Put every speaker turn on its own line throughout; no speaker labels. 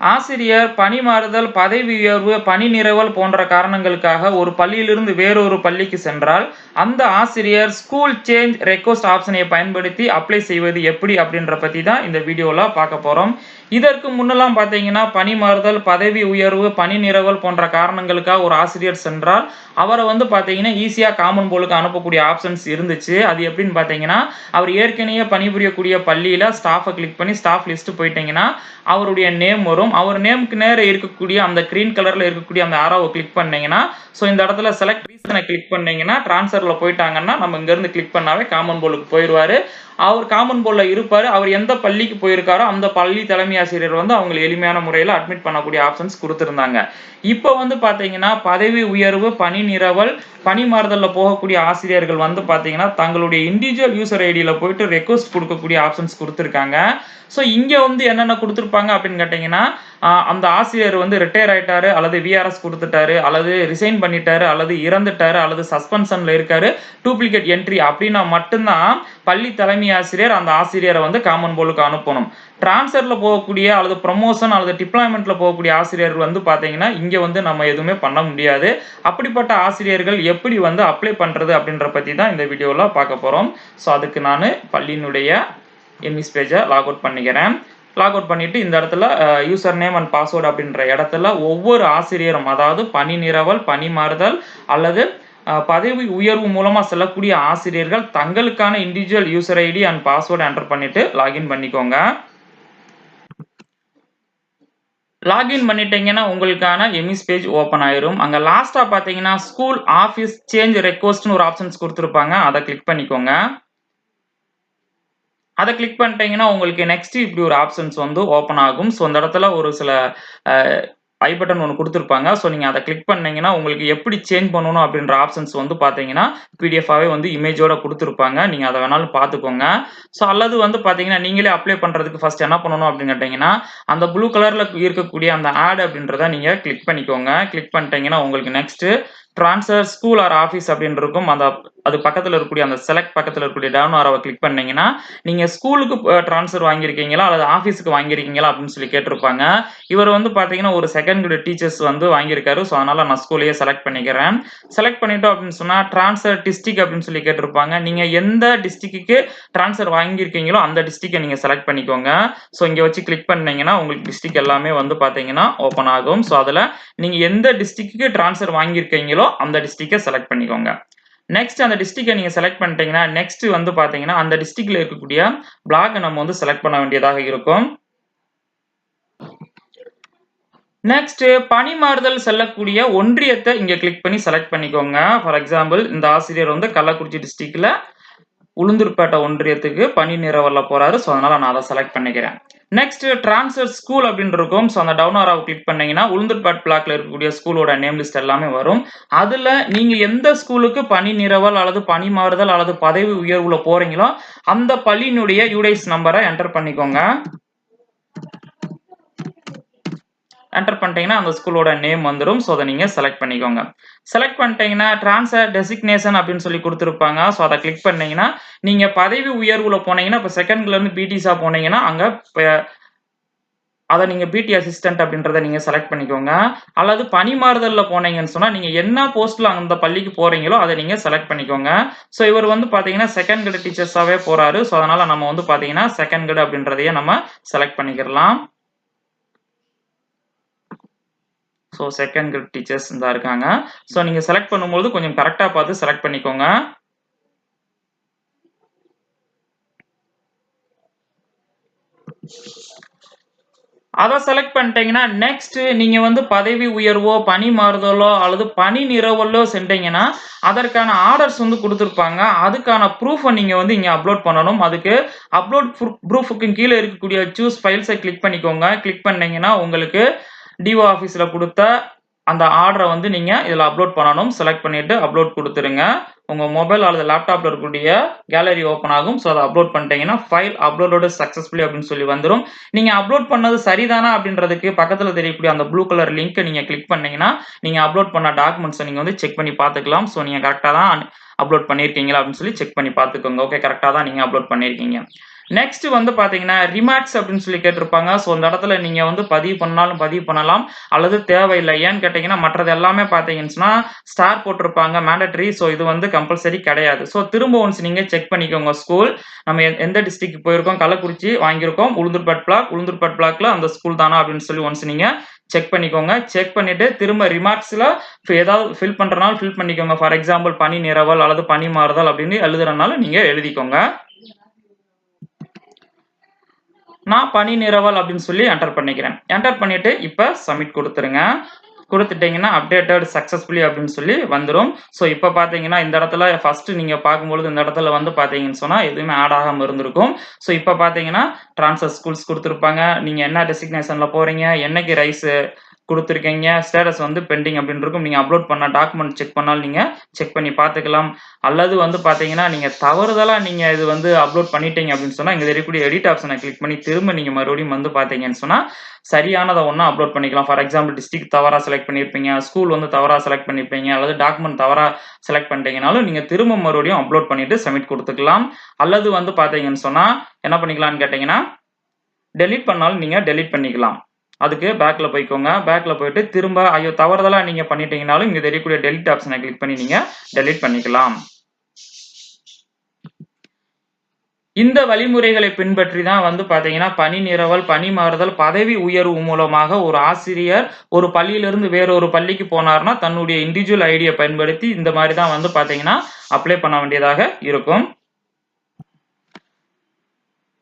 ஆசிரியர் பணி மாறுதல் பதவி உயர்வு பணி நிறவல் போன்ற காரணங்களுக்காக ஒரு பள்ளியிலிருந்து வேறொரு பள்ளிக்கு சென்றால் அந்த ஆசிரியர் ஸ்கூல் சேஞ்ச் ரெக்வஸ்ட் ஆப்ஷனை பயன்படுத்தி அப்ளை செய்வது எப்படி அப்படின்ற பற்றி தான் இந்த வீடியோவில் பார்க்க போகிறோம் இதற்கு முன்னெல்லாம் பார்த்தீங்கன்னா பணி மாறுதல் பதவி உயர்வு பணி நிறவல் போன்ற காரணங்களுக்காக ஒரு ஆசிரியர் சென்றால் அவரை வந்து பார்த்தீங்கன்னா ஈஸியாக காமன் போலுக்கு அனுப்பக்கூடிய ஆப்ஷன்ஸ் இருந்துச்சு. அது எப்படின்னு பார்த்தீங்கன்னா அவர் ஏற்கனவே பணிபுரியக்கூடிய பள்ளியில் ஸ்டாஃபை கிளிக் பண்ணி ஸ்டாஃப் லிஸ்ட்டு போயிட்டீங்கன்னா அவருடைய நேம் வரும். அவர் நேமுக்கு நேர இருக்கக்கூடிய அந்த கிரீன் கலரில் இருக்கக்கூடிய அந்த ஆரோவை கிளிக் பண்ணீங்கன்னா ஸோ இந்த இடத்துல செலக்ட் ரீசனை கிளிக் பண்ணீங்கன்னா ட்ரான்ஸ்ஃபரில் போயிட்டாங்கன்னா நம்ம இங்கேருந்து கிளிக் பண்ணாவே காமன் போலுக்கு போயிடுவார். அவர் காமன் போலில் இருப்பார். அவர் எந்த பள்ளிக்கு போயிருக்காரோ அந்த பள்ளி தலைமை ஆசிரியர் வந்து அவங்களை எளிமையான முறையில் அட்மிட் பண்ணக்கூடிய ஆப்ஷன்ஸ் கொடுத்துருந்தாங்க. இப்போ வந்து பார்த்தீங்கன்னா பதவி உயர்வு பணி நிரவல் பணி மாறுதலில் போகக்கூடிய ஆசிரியர்கள் வந்து பார்த்தீங்கன்னா தங்களுடைய இண்டிவிஜுவல் யூசர் ஐடியில் போயிட்டு ரெக்வஸ்ட் கொடுக்கக்கூடிய ஆப்ஷன்ஸ் கொடுத்துருக்காங்க. ஸோ இங்கே வந்து என்னென்ன கொடுத்துருப்பாங்க அப்படின்னு கேட்டிங்கன்னா அந்த ஆசிரியர் வந்து ரிட்டையர் ஆயிட்டாரு அல்லது விஆர்எஸ் கொடுத்துட்டாரு அல்லது ரிசைன் பண்ணிட்டாரு அல்லது இறந்துட்டாரு அல்லது சஸ்பென்ஷன்ல இருக்காரு டூப்ளிகேட் என்ட்ரி அப்படின்னா மட்டும்தான் பள்ளி தலைமை ஆசிரியர் அந்த ஆசிரியரை வந்து காமன் போலுக்கு அனுப்பணும். டிரான்ஸ்ஃபர்ல போகக்கூடிய அல்லது ப்ரொமோஷன் அல்லது டிப்ளாய்மெண்ட்ல போகக்கூடிய ஆசிரியர்கள் வந்து பாத்தீங்கன்னா இங்க வந்து நம்ம எதுவுமே பண்ண முடியாது. அப்படிப்பட்ட ஆசிரியர்கள் எப்படி வந்து அப்ளை பண்றது அப்படின்ற பத்தி தான் இந்த வீடியோல பார்க்க போறோம். ஸோ அதுக்கு நான் பள்ளியினுடைய எம்இஸ் பேஜை லாக் அவுட் பண்ணிக்கிறேன். லாக் அவுட் பண்ணிட்டு இந்த இடத்துல யூசர் நேம் அண்ட் பாஸ்வேர்டு அப்படின்ற இடத்துல ஒவ்வொரு ஆசிரியரும் அதாவது பணி நிரவல் பணி மாறுதல் அல்லது பதவி உயர்வு மூலமாக செல்லக்கூடிய ஆசிரியர்கள் தங்களுக்கான individual user ID and password enter பண்ணிட்டு லாகின் பண்ணிக்கோங்க. லாகின் பண்ணிட்டீங்கன்னா உங்களுக்கான எம்இஸ் பேஜ் ஓப்பன் ஆயிரும். அங்க லாஸ்டா பாத்தீங்கன்னா ஸ்கூல் ஆஃபீஸ் சேஞ்ச் ரெக்வஸ்ட்னு ஒரு ஆப்ஷன்ஸ் கொடுத்துருப்பாங்க. அதை கிளிக் பண்ணிக்கோங்க. அதை கிளிக் பண்ணிட்டீங்கன்னா உங்களுக்கு நெக்ஸ்ட் இப்படி ஒரு ஆப்ஷன்ஸ் வந்து ஓப்பன் ஆகும். ஸோ அந்த இடத்துல ஒரு சில ஐ பட்டன் ஒன்று கொடுத்துருப்பாங்க. ஸோ நீங்கள் அதை கிளிக் பண்ணீங்கன்னா உங்களுக்கு எப்படி சேஞ்ச் பண்ணணும் அப்படின்ற ஆப்ஷன்ஸ் வந்து பார்த்தீங்கன்னா பிடிஎஃபாகவே வந்து இமேஜோட கொடுத்துருப்பாங்க. நீங்கள் அதை வேணாலும் பார்த்துக்கோங்க. ஸோ அல்லது வந்து பார்த்தீங்கன்னா நீங்களே அப்ளை பண்ணுறதுக்கு ஃபஸ்ட் என்ன பண்ணணும் அப்படின்னு கேட்டிங்கன்னா அந்த ப்ளூ கலரில் இருக்கக்கூடிய அந்த ஆட் அப்படின்றத நீங்கள் கிளிக் பண்ணிக்கோங்க. கிளிக் பண்ணிட்டீங்கன்னா உங்களுக்கு next transfer school or office அப்படின்னு இருக்கும். அந்த அது பக்கத்தில் இருக்கக்கூடிய அந்த செலக்ட் பக்கத்தில் இருக்கக்கூடிய டவுன் ஆரோவை கிளிக் பண்ணீங்கன்னா நீங்கள் ஸ்கூலுக்கு ட்ரான்ஸ்ஃபர் வாங்கியிருக்கீங்களா அல்லது ஆஃபீஸுக்கு வாங்கியிருக்கீங்களா அப்படின்னு சொல்லி கேட்டிருப்பாங்க. இவர் வந்து பார்த்தீங்கன்னா ஒரு செகண்ட் கிரேட் டீச்சர்ஸ் வந்து வாங்கியிருக்காரு. ஸோ அதனால் நான் ஸ்கூலையே செலக்ட் பண்ணிக்கிறேன். செலக்ட் பண்ணிட்டோம் அப்படின்னு சொன்னால் ட்ரான்ஸ்ஃபர் டிஸ்ட்ரிக் அப்படின்னு சொல்லி கேட்டிருப்பாங்க. நீங்கள் எந்த டிஸ்ட்ரிக்ட்டுக்கு ட்ரான்ஸ்ஃபர் வாங்கியிருக்கீங்களோ அந்த டிஸ்ட்ரிக்டை நீங்கள் செலக்ட் பண்ணிக்கோங்க. ஸோ இங்கே வச்சு கிளிக் பண்ணீங்கன்னா உங்களுக்கு டிஸ்ட்ரிக் எல்லாமே வந்து பார்த்தீங்கன்னா ஓப்பன் ஆகும். ஸோ அதில் நீங்கள் எந்த டிஸ்ட்ரிக்ட்டுக்கு ட்ரான்ஸ்ஃபர் வாங்கியிருக்கீங்களோ அந்த டிஸ்ட்ரிக்டை செலக்ட் பண்ணிக்கோங்க. நெக்ஸ்ட் அந்த டிஸ்ட்ரிக்டை நீங்கள் செலக்ட் பண்ணிட்டீங்கன்னா நெக்ஸ்ட் வந்து பார்த்தீங்கன்னா அந்த டிஸ்ட்ரிக்டில் இருக்கக்கூடிய பிளாக்கை நம்ம வந்து செலக்ட் பண்ண வேண்டியதாக இருக்கும். நெக்ஸ்ட் பணி மாறுதல் செல்லக்கூடிய ஒன்றியத்தை இங்க கிளிக் பண்ணி செலக்ட் பண்ணிக்கோங்க. ஃபார் எக்ஸாம்பிள் இந்த ஆசிரியர் வந்து கள்ளக்குறிச்சி டிஸ்ட்ரிக்ட்ல உளுந்தூர்பேட்டை ஒன்றியத்துக்கு பணி நிறவல்ல போறாரு. ஸோ அதனால நான் அதை செலக்ட் பண்ணிக்கிறேன். நெக்ஸ்ட் ட்ரான்ஸ்ஃபர் ஸ்கூல் அப்படின்னு இருக்கும். ஸோ அந்த டவுன் ஆராவை கிளிக் பண்ணீங்கன்னா உளுந்தூர்பேட் பிளாக்ல இருக்கக்கூடிய ஸ்கூலோட நேம் லிஸ்ட் எல்லாமே வரும். அதுல நீங்க எந்த ஸ்கூலுக்கு பணி நிரவல் அல்லது பணி மாறுதல் அல்லது பதவி உயர்வுல போறீங்களோ அந்த பள்ளியினுடைய யூடைஸ் நம்பரை என்டர் பண்ணிக்கோங்க. என்டர் பண்ணிட்டீங்கன்னா அந்த ஸ்கூலோட நேம் வந்துடும் ஸோ அதை நீங்கள் செலக்ட் பண்ணிக்கோங்க. செலக்ட் பண்ணிட்டீங்கன்னா டிரான்ஸ்ஃபர் டெசிக்னேஷன் அப்படின்னு சொல்லி கொடுத்துருப்பாங்க. ஸோ அதை கிளிக் பண்ணிங்கன்னா நீங்கள் பதவி உயர்வுல போனீங்கன்னா இப்போ செகண்ட்லேருந்து பிடிஸாக போனீங்கன்னா அங்கே அதை நீங்கள் பிடி அசிஸ்டன்ட் அப்படின்றத நீங்கள் செலக்ட் பண்ணிக்கோங்க. அல்லது பணி மாறுதலில் போனீங்கன்னு சொன்னால் நீங்கள் என்ன போஸ்ட்டில் அந்த பள்ளிக்கு போகிறீங்களோ அதை நீங்கள் செலக்ட் பண்ணிக்கோங்க. ஸோ இவர் வந்து பார்த்தீங்கன்னா செகண்ட் கிரேட் டீச்சர்ஸாகவே போகிறாரு ஸோ அதனால் நம்ம வந்து பார்த்தீங்கன்னா செகண்ட் கிரேட் அப்படின்றதையே நம்ம செலக்ட் பண்ணிக்கிறலாம். ஸோ செகண்ட் கிரேட் டீச்சர்ஸ் தான் இருக்காங்க. ஸோ நீங்கள் செலக்ட் பண்ணும்போது கொஞ்சம் கரெக்டாக பார்த்து செலக்ட் பண்ணிக்கோங்க. அதை செலக்ட் பண்ணிட்டீங்கன்னா நெக்ஸ்ட் நீங்கள் வந்து பதவி உயர்வோ பணி மாறுதலோ அல்லது பணி நிறவலோ சென்றீங்கன்னா அதற்கான ஆர்டர்ஸ் வந்து கொடுத்துருப்பாங்க. அதுக்கான ப்ரூஃபை நீங்கள் வந்து இங்கே அப்லோட் பண்ணணும். அதுக்கு அப்லோட் ப்ரூஃபுக்கு கீழே இருக்கக்கூடிய சூஸ் ஃபைல்ஸை கிளிக் பண்ணிக்கோங்க. கிளிக் பண்ணிங்கன்னா உங்களுக்கு டிஓ ஆஃபீஸில் கொடுத்த அந்த ஆர்டரை வந்து நீங்கள் இதில் அப்லோட் பண்ணணும். செலக்ட் பண்ணிவிட்டு அப்லோட் கொடுத்துருங்க. உங்கள் மொபைல் அல்லது லேப்டாப்பில் இருக்கக்கூடிய கேலரி ஓப்பன் ஆகும். ஸோ அதை அப்லோட் பண்ணிட்டீங்கன்னா ஃபைல் அப்லோடோட சக்ஸஸ்ஃபுல்லி அப்படின்னு சொல்லி வந்துடும் நீங்கள் அப்லோட் பண்ணது சரிதானா அப்படின்றதுக்கு பக்கத்தில் தெரியக்கூடிய அந்த ப்ளூ கலர் லிங்க்கை நீங்கள் கிளிக் பண்ணீங்கன்னா நீங்கள் அப்லோட் பண்ண டாக்குமெண்ட்ஸை நீங்கள் வந்து செக் பண்ணி பார்த்துக்கலாம். ஸோ நீங்கள் கரெக்டாக தான் அப்லோட் பண்ணியிருக்கீங்களா அப்படின்னு சொல்லி செக் பண்ணி பார்த்துக்கோங்க. ஓகே கரெக்டாக தான் நீங்கள் அப்லோட் பண்ணியிருக்கீங்க நெக்ஸ்ட் வந்து பாத்தீங்கன்னா ரிமார்க்ஸ் அப்படின்னு சொல்லி கேட்டிருப்பாங்க. ஸோ அந்த இடத்துல நீங்க வந்து பதிவு பண்ணாலும் பதிவு பண்ணலாம். அல்லது தேவையில்லை. ஏன்னு கேட்டீங்கன்னா மற்றது எல்லாமே பாத்தீங்கன்னா ஸ்டார் போட்டிருப்பாங்க. மேண்டட்ரி ஸோ இது வந்து கம்பல்சரி கிடையாது. ஸோ திரும்ப ஒன்ஸ் நீங்க செக் பண்ணிக்கோங்க. ஸ்கூல் நம்ம எந்த டிஸ்ட்ரிக்ட் போயிருக்கோம்? கள்ளக்குறிச்சி வாங்கியிருக்கோம். உளுந்தூர்பட் பிளாக் உளுந்தூர்பட் பிளாக்ல அந்த ஸ்கூல் தானா அப்படின்னு சொல்லி ஒன்ஸ் நீங்க செக் பண்ணிக்கோங்க. செக் பண்ணிட்டு திரும்ப ரிமார்க்ஸ்ல ஏதாவது ஃபில் பண்றனால ஃபில் பண்ணிக்கோங்க. ஃபார் எக்ஸாம்பிள் பனி நிரவல் அல்லது பனி மாறுதல் அப்படின்னு எழுதுறதுனால நீங்க எழுதிக்கோங்க. நான் பனி நிரவல் அப்படின்னு சொல்லி என்டர் பண்ணிக்கிறேன். என்டர் பண்ணிட்டு இப்போ சப்மிட் கொடுத்துருங்க. கொடுத்துட்டீங்கன்னா அப்டேட்டட் சக்ஸஸ்ஃபுல்லி அப்படின்னு சொல்லி வந்துடும் ஸோ இப்போ பார்த்தீங்கன்னா இந்த இடத்துல ஃபர்ஸ்ட் நீங்கள் பார்க்கும்பொழுது இந்த இடத்துல வந்து பார்த்தீங்கன்னு சொன்னால் எதுவுமே ஆட் ஆகாமல் இருந்திருக்கும். ஸோ இப்போ பார்த்தீங்கன்னா ட்ரான்ஸ்ஃபர் ஸ்கூல்ஸ் கொடுத்துருப்பாங்க. நீங்கள் என்ன டெசிக்னேஷனில் போகிறீங்க என்னைக்கு ரைஸு கொடுத்துருக்கீங்க. ஸ்டேட்டஸ் வந்து பெண்டிங் அப்படின்னு இருக்கும் நீங்கள் அப்லோட் பண்ண டாக்குமெண்ட் செக் பண்ணாலும் நீங்கள் செக் பண்ணி பார்த்துக்கலாம். அல்லது வந்து பார்த்தீங்கன்னா நீங்கள் தவறுதலாக நீங்கள் இது வந்து அப்லோட் பண்ணிட்டீங்க அப்படின்னு சொன்னால் இங்கே இருக்கக்கூடிய எடிட் ஆப்ஷனை கிளிக் பண்ணி திரும்ப நீங்கள் மறுபடியும் வந்து பார்த்தீங்கன்னு சொன்னால் சரியானதை ஒன்றா அப்லோட் பண்ணிக்கலாம். ஃபார் எக்ஸாம்பிள் டிஸ்ட்ரிக்ட் தவறாக செலக்ட் பண்ணியிருப்பீங்க ஸ்கூல் வந்து தவறாக செலக்ட் பண்ணியிருப்பீங்க அல்லது டாக்குமெண்ட் தவறாக செலக்ட் பண்ணிட்டீங்கனாலும் நீங்கள் திரும்ப மறுபடியும் அப்லோட் பண்ணிட்டு சப்மிட் கொடுத்துக்கலாம். அல்லது வந்து பார்த்தீங்கன்னு சொன்னால் என்ன பண்ணிக்கலாம்னு கேட்டிங்கன்னா டெலிட் பண்ணாலும் நீங்கள் டெலிட் பண்ணிக்கலாம். அதுக்கு பேக்கில் போய்க்கோங்க. பேக்கில் போயிட்டு திரும்ப ஐயோ தவறுதலாக நீங்கள் பண்ணிட்டீங்கனாலும் இங்கே தெரியக்கூடிய டெலிட் ஆப்ஷனை கிளிக் பண்ணி நீங்கள் டெலிட் பண்ணிக்கலாம். இந்த வழிமுறைகளை பின்பற்றி தான் வந்து பார்த்தீங்கன்னா பணி நிரவல் பணி மாறுதல் பதவி உயர்வு மூலமாக ஒரு ஆசிரியர் ஒரு பள்ளியிலிருந்து வேறொரு பள்ளிக்கு போனார்னா தன்னுடைய இண்டிவிஜுவல் ஐடியை பயன்படுத்தி இந்த மாதிரி தான் வந்து பார்த்தீங்கன்னா அப்ளை பண்ண வேண்டியதாக இருக்கும்.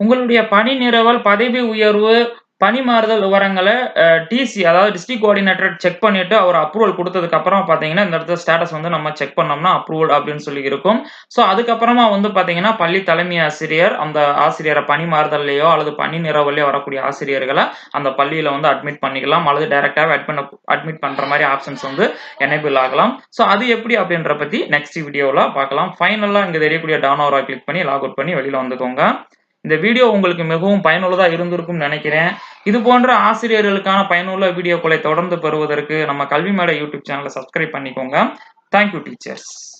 உங்களுடைய பணி நிரவல் பதவி உயர்வு பணி மாறுதல் விவரங்களை டிசி அதாவது டிஸ்ட்ரிக்ட் கோஆர்டினேட்டர் செக் பண்ணிட்டு அவர் அப்ரூவல் கொடுத்ததுக்கு அப்புறம் பார்த்தீங்கன்னா இந்த இடத்துல ஸ்டேட்டஸ் வந்து நம்ம செக் பண்ணோம்னா அப்ரூவல் அப்படின்னு சொல்லி இருக்கும். ஸோ அதுக்கப்புறமா வந்து பார்த்தீங்கன்னா பள்ளி தலைமை ஆசிரியர் அந்த ஆசிரியரை பணி மாறுதல்லையோ அல்லது பணி நிறவுலையோ வரக்கூடிய ஆசிரியர்களை அந்த பள்ளியில வந்து அட்மிட் பண்ணிக்கலாம். அல்லது டைரக்டாகவே அட்மிட் அட்மிட் பண்ற மாதிரி ஆப்ஷன்ஸ் வந்து எனேபிள் ஆகலாம். ஸோ அது எப்படி அப்படின்ற பத்தி நெக்ஸ்ட் வீடியோவில் பார்க்கலாம் ஃபைனலாக இங்கே தெரியக்கூடிய டவுன் கிளிக் பண்ணி லாக் அவுட் பண்ணி வெளியில் வந்துக்கோங்க. இந்த வீடியோ உங்களுக்கு மிகவும் பயனுள்ளதாக இருந்திருக்கும்னு நினைக்கிறேன். இது போன்ற ஆசிரியர்களுக்கான பயனுள்ள வீடியோக்களை தொடர்ந்து பெறுவதற்கு நம்ம கல்வி மேடை யூடியூப் சேனலை சப்ஸ்கிரைப் பண்ணிக்கோங்க. Thank you teachers